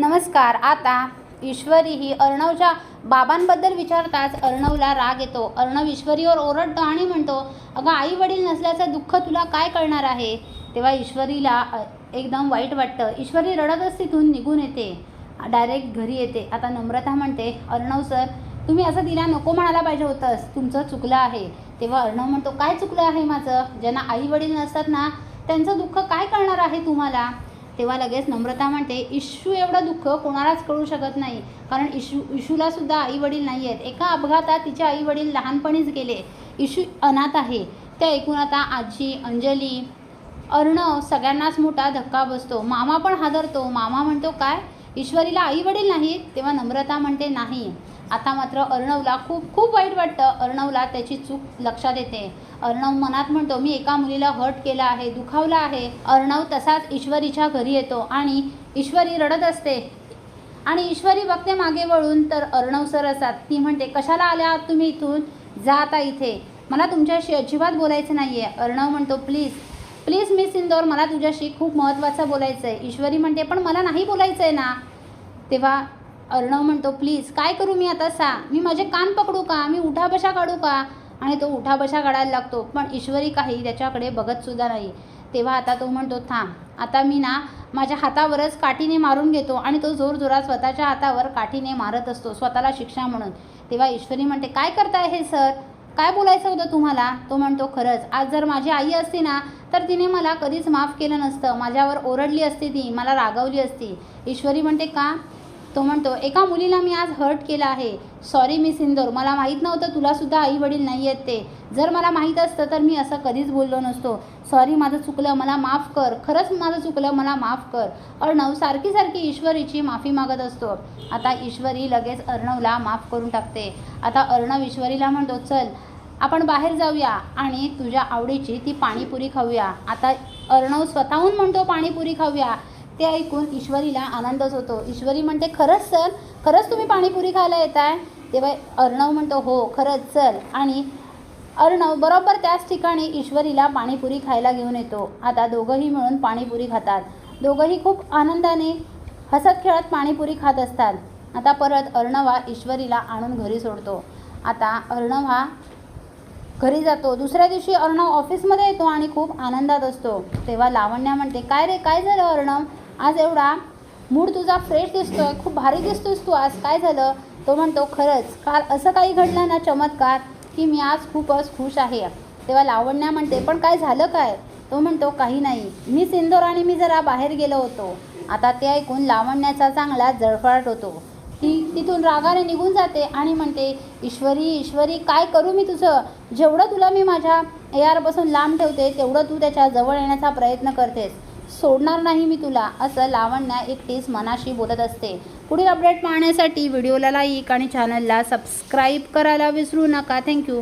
नमस्कार आता ईश्वरी ही अर्णवच्या बाबांबद्दल विचारताच अर्णवला राग येतो. अर्णव ईश्वरीवर ओरडतो आणि म्हणतो अगं आई वडील नसल्याचं दुःख तुला काय कळणार आहे? तेव्हा ईश्वरीला एकदम वाईट वाटतं. ईश्वरी रडतच तिथून निघून येते. डायरेक्ट घरी येते. आता नम्रता म्हणते अर्णव सर तुम्ही असं तिला नको म्हणायला पाहिजे होतंस. तुमचं चुकलं आहे. तेव्हा अर्णव म्हणतो काय चुकलं आहे माझं? ज्यांना आई वडील नसतात ना त्यांचं दुःख काय कळणार आहे तुम्हाला? तेव्हा लगेच नम्रता म्हणते इशू एवढं दुःख कोणालाच कळू शकत नाही. कारण इशू इशूला सुद्धा आई वडील नाही आहेत. एका अपघातात तिचे आई वडील लहानपणीच गेले. इशू अनाथ आहे. ते ऐकून आता आजी अंजली अर्णव सगळ्यांनाच मोठा धक्का बसतो. मामा पण हादरतो. मामा म्हणतो काय? ईश्वरीला आई वडील नाहीत? तेव्हा नम्रता म्हणते नाही. आता मात्र अर्णवला खूप खूप वाईट वाटतं. अर्णवला त्याची चूक लक्षात येते. अर्णव मनात म्हणतो मी एका मुलीला हर्ट केला आहे दुखावला आहे. अर्णव तसाच ईश्वरीच्या घरी येतो आणि ईश्वरी रडत असते. आणि ईश्वरी बघते मागे वळून तर अर्णव सर असतात. ती म्हणते कशाला आल्या आहात तुम्ही इथून? जा आता इथे. मला तुमच्याशी अजिबात बोलायचं नाही आहे अर्णव म्हणतो प्लीज प्लीज मिस इंदोर मला तुझ्याशी खूप महत्त्वाचं बोलायचं आहे ईश्वरी म्हणते पण मला नाही बोलायचं आहे ना. तेव्हा अर्णव म्हणतो प्लीज काय करू मी आता? सांग मी माझे कान पकडू का? मी उठाबशा काढू का? आणि तो उठाबशा काढायला लागतो पण ईश्वरी काही त्याच्याकडे बघतसुद्धा नाही. तेव्हा आता तो म्हणतो थांब आता मी ना माझ्या हातावरच काठीने मारून घेतो आणि तो जोरजोरात स्वतःच्या हातावर काठीने मारत असतो स्वतःला शिक्षा म्हणून. तेव्हा ईश्वरी म्हणते काय करताय हे सर? काय बोलायचं होतं तुम्हाला? तो म्हणतो खरंच आज जर माझी आई असती ना तर तिने मला कधीच माफ केलं नसतं. माझ्यावर ओरडली असती ती मला रागवली असती. ईश्वरी म्हणते का? तो म्हणतो एका मुलीला मी आज हर्ट केला आहे. सॉरी मी सिंदोर मला माहीत नव्हतं तुलासुद्धा आई वडील नाही आहेत ते. जर मला माहीत असतं तर मी असं कधीच बोललो नसतो. सॉरी माझं चुकलं. मला माफ कर. खरंच माझं चुकलं. मला माफ कर. अर्णव सारखी सारखी ईश्वरीची माफी मागत असतो. आता ईश्वरी लगेच अर्णवला माफ करून टाकते. आता अर्णव ईश्वरीला म्हणतो चल आपण बाहेर जाऊया आणि तुझ्या आवडीची ती पाणीपुरी खाऊया. आता अर्णव स्वतःहून म्हणतो पाणीपुरी खाऊया. ते ऐकून ईश्वरीला आनंदच होतो. ईश्वरी म्हणते खरंच सर खरंच तुम्ही पाणीपुरी खायला येत आहे तेव्हा अर्णव म्हणतो हो खरंच चल. आणि अर्णव बरोबर त्याच ठिकाणी ईश्वरीला पाणीपुरी खायला घेऊन येतो. आता दोघंही मिळून पाणीपुरी खातात. दोघंही खूप आनंदाने हसत खेळत पाणीपुरी खात असतात. आता परत अर्णव हा ईश्वरीला आणून घरी सोडतो. आता अर्णव हा घरी जातो. दुसऱ्या दिवशी अर्णव ऑफिसमध्ये येतो आणि खूप आनंदात असतो. तेव्हा लावण्या म्हणते काय रे काय झालं अर्णव? आज एवढा मूड तुझा फ्रेश दिसतोय खूप भारी दिसतोस तू आज. काय झालं? तो म्हणतो खरंच काल असं काही घडलं ना चमत्कार की मी आज खूपच खुश आहे. तेव्हा लावण्या म्हणते पण काय झालं काय? तो म्हणतो काही नाही. मी सिंदोर आणि मी जरा बाहेर गेलो होतो. आता ते ऐकून लावण्याचा चांगला जळफळाट होतो. ती तिथून रागाने निघून जाते आणि म्हणते ईश्वरी ईश्वरी काय करू मी तुझं? जेवढं तुला मी माझ्या एआरपासून लांब ठेवते तेवढं तू त्याच्याजवळ येण्याचा प्रयत्न करतेस. सोडणार नाही मी तुला असं लावण्या एकटीच मनाशी बोलत असते. पुढील अपडेट पाहण्यासाठी व्हिडिओला लाईक आणि चॅनलला सबस्क्राईब करायला विसरू नका. थँक्यू